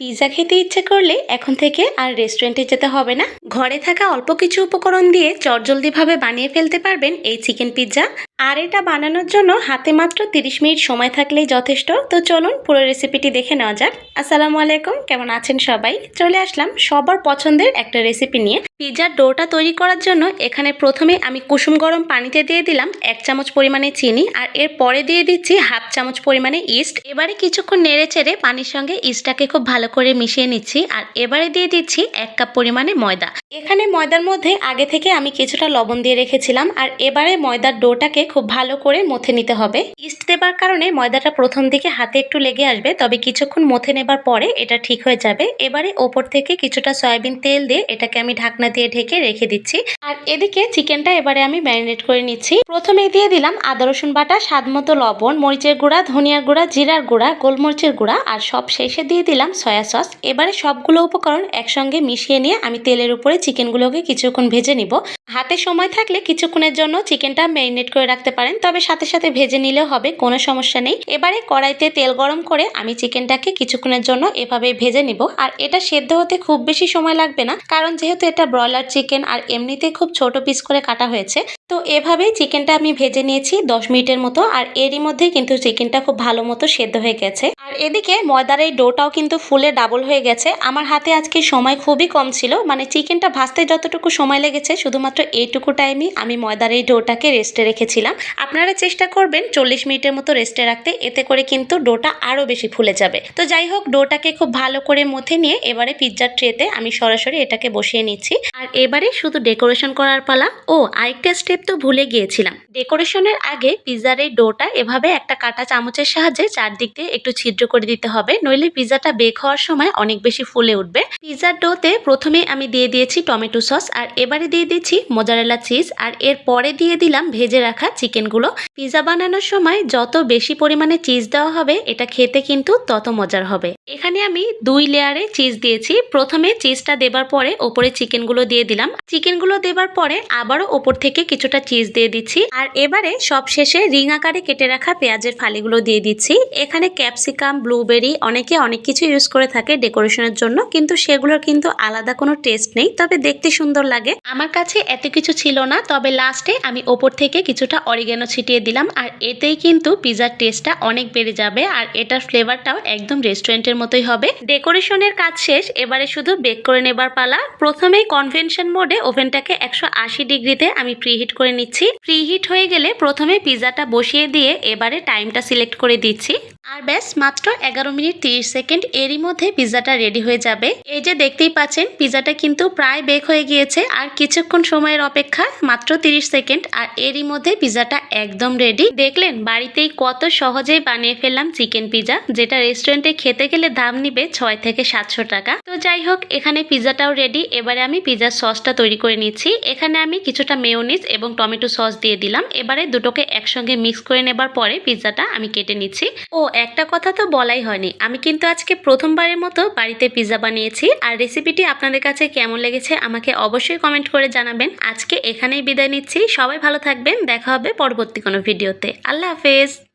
Pizza খেতে ইচ্ছে করলে এখন থেকে আর রেস্টুরেন্টে যেতে হবে না। ঘরে থাকা অল্প কিছু উপকরণ দিয়ে চটজলদিভাবে বানিয়ে ফেলতে পারবেন এই চিকেন পিৎজা আর এটা বানানোর জন্য হাতে মাত্র 30 মিনিট সময় থাকলেই যথেষ্ট। তো চলুন পুরো রেসিপিটি দেখে নেওয়া যাক। আসসালামু আলাইকুম, কেমন আছেন সবাই? চলে আসলাম সবার পছন্দের একটা রেসিপি নিয়ে। পিৎজার ডোটা তৈরি করার জন্য এখানে প্রথমে আমি কুসুম গরম পানিতে দিয়ে দিলাম এক চামচ পরিমাণে চিনি আর এর পরে দিয়ে দিচ্ছি হাফ চামচ পরিমাণে ইস্ট এবারে কিছুক্ষণ নেড়ে চেড়ে পানির সঙ্গে ইস্টটাকে খুব ভালো করে মিশিয়ে নিচ্ছি আর এবারে দিয়ে দিচ্ছি এক কাপ পরিমাণে ময়দা। এখানে ময়দার মধ্যে আগে থেকে আমি কিছুটা লবণ দিয়ে রেখেছিলাম আর এবারে ময়দার ডোটাকে খুব ভালো করে মথে নিতে হবে। ইস্ট দেবার কারণে ময়দাটা প্রথম দিকে হাতে একটু লেগে আসবে, তবে কিছুক্ষণ মথে নেবার পরে এটা ঠিক হয়ে যাবে। এবারে ওপর থেকে কিছুটা সয়াবিন তেল দিয়ে এটাকে আমি ঢাকনা দিয়ে ঢেকে রেখে দিচ্ছি। আর এদিকে চিকেনটা এবারে আমি ম্যারিনেট করে নিচ্ছি। প্রথমে দিয়ে দিলাম আদা, রসুন বাটা, স্বাদ মতো লবণ, মরিচের গুঁড়া, ধনিয়ার গুঁড়া, জিরার গুঁড়া, গোলমরিচের গুঁড়া আর সব শেষে দিয়ে দিলাম সয়া সস। এবারে সবগুলো উপকরণ একসঙ্গে মিশিয়ে নিয়ে আমি তেলের উপরে চিকেনগুলোকে কিছুক্ষণ ভেজে নিব। হাতে সময় থাকলে কিছুক্ষণের জন্য চিকেনটা ম্যারিনেট করে রাখতে পারেন, তবে সাথে সাথে ভেজে নিলেও হবে, কোনো সমস্যা নেই। এবারে কড়াইতে তেল গরম করে আমি চিকেনটাকে কিছুক্ষণের জন্য এভাবে ভেজে নিব। আর এটা সেদ্ধ হতে খুব বেশি সময় লাগবে না, কারণ যেহেতু এটা ব্রয়লার চিকেন আর এমনিতে খুব ছোট পিস করে কাটা হয়েছে তো এভাবেই চিকেনটা আমি ভেজে নিয়েছি দশ মিনিটের মতো, আর এরই মধ্যে কিন্তু চিকেনটা খুব ভালো মতো সেদ্ধ হয়ে গেছে। আর এদিকে ময়দার এই ডোটাও কিন্তু ফুলে ডাবল হয়ে গেছে। আমার হাতে আজকে সময় খুবই কম ছিল মানে চিকেনটা ভাজতে যতটুকু সময় লেগেছে শুধুমাত্র এইটুকু টাইমই আমি ময়দার এই ডোটাকে রেস্টে রেখেছিলাম। আপনারা চেষ্টা করবেন চল্লিশ মিনিটের মতো রেস্টে রাখতে, এতে করে কিন্তু ডোটা আরও বেশি ফুলে যাবে। তো যাই হোক, ডোটাকে খুব ভালো করে মথে নিয়ে এবারে পিৎজার ট্রেতে আমি সরাসরি এটাকে বসিয়ে নিচ্ছি। আর এবারে শুধু ডেকোরেশন করার পালা। ও, আরেকটা স্টেপ তো ভুলে গিয়েছিলাম। ডেকোরেশনের আগে পিৎজার এই ডোটা এভাবে একটা কাটা চামচের সাহায্যে চারদিক দিয়ে একটু ছিদ্র করে দিতে হবে, নইলে পিৎজাটা বেক হওয়ার সময় অনেক বেশি ফুলে উঠবে। পিৎজার ডোতে প্রথমে আমি দিয়ে দিয়েছি টমেটো সস, আর এবারে দিয়ে দিচ্ছি মোজারেলা চিজ, আর এর পরে দিয়ে দিলাম ভেজে রাখা চিকেনগুলো। পিৎজা বানানোর সময় যত বেশি পরিমাণে চিজ দেওয়া হবে, এটা খেতে কিন্তু তত মজার হবে। এখানে আমি দুই লেয়ারে চিজ দিয়েছি। প্রথমে চিজটা দেবার পরে ওপরে চিকেনগুলো দিয়ে দিলাম। চিকেনগুলো দেবার পরে আবারও ওপর থেকে কিছুটা চিজ দিয়ে দিচ্ছি। আর এবারে সব শেষে রিং আকারে কেটে রাখা পেঁয়াজের ফালিগুলো দিয়ে দিচ্ছি। এখানে ক্যাপসিকাম, ব্লুবেরি অনেকে অনেক কিছু ইউজ করে থাকে ডেকোরেশনের জন্য, কিন্তু সেগুলোর কিন্তু আলাদা কোনো টেস্ট নেই। তবে দেখতে সুন্দর লাগে। আমার কাছে এত কিছু ছিল না, তবে লাস্টে আমি ওপর থেকে কিছুটা অরিগেনো ছিটিয়ে দিলাম। আর এতেই কিন্তু পিজার টেস্টটা অনেক বেড়ে যাবে। আর এটার ফ্লেভারটাও একদম রেস্টুরেন্টের মতোই হবে। ডেকোরেশনের কাজ শেষ, এবারে শুধু বেক করে নেবার পালা। প্রথমেই কনভেনশন মোডে ওভেনটাকে একশো আশি ডিগ্রিতে আমি প্রিহিট করে নিচ্ছি। প্রিহিট হয়ে গেলে প্রথমে পিজাটা বসিয়ে দিয়ে এবারে টাইমটা সিলেক্ট করে দিচ্ছি। আর ব্যাস, মাত্র এগারো মিনিট তিরিশ সেকেন্ড এরই মধ্যে পিজাটা রেডি হয়ে যাবে। এই যে দেখতেই পাচ্ছেন পিজাটা কিন্তু প্রায় বেক হয়ে গিয়েছে। আর কিছুক্ষণ সময়ের অপেক্ষা, মাত্র তিরিশ সেকেন্ড, আর এরই মধ্যে পিজাটা একদম রেডি দেখলেন, বাড়িতেই কত সহজেই বানিয়ে ফেললাম চিকেন পিজা যেটা রেস্টুরেন্টে খেতে গেলে দাম নিবে ছয় থেকে সাতশো টাকা। তো যাই হোক, এখানে পিজাটাও রেডি এবারে আমি পিজার সসটা তৈরি করে নিচ্ছি। এখানে আমি কিছুটা মেয়োনিজ এবং টমেটো সস দিয়ে দিলাম। এবারে দুটোকে একসঙ্গে মিক্স করে নেবার পরে পিজাটা আমি কেটে নিচ্ছি। ও একটা কথা তো বলাই হয়নি। আমি কিন্তু আজকে প্রথমবারের মতো বাড়িতে পিজা বানিয়েছি আর রেসিপিটি আপনাদের কাছে কেমন লেগেছে আমাকে অবশ্যই কমেন্ট করে জানাবেন। আজকে এখানেই বিদায় নিচ্ছি। সবাই ভালো থাকবেন। দেখা হবে পরবর্তী কোনো ভিডিওতে। আল্লাহ হাফেজ।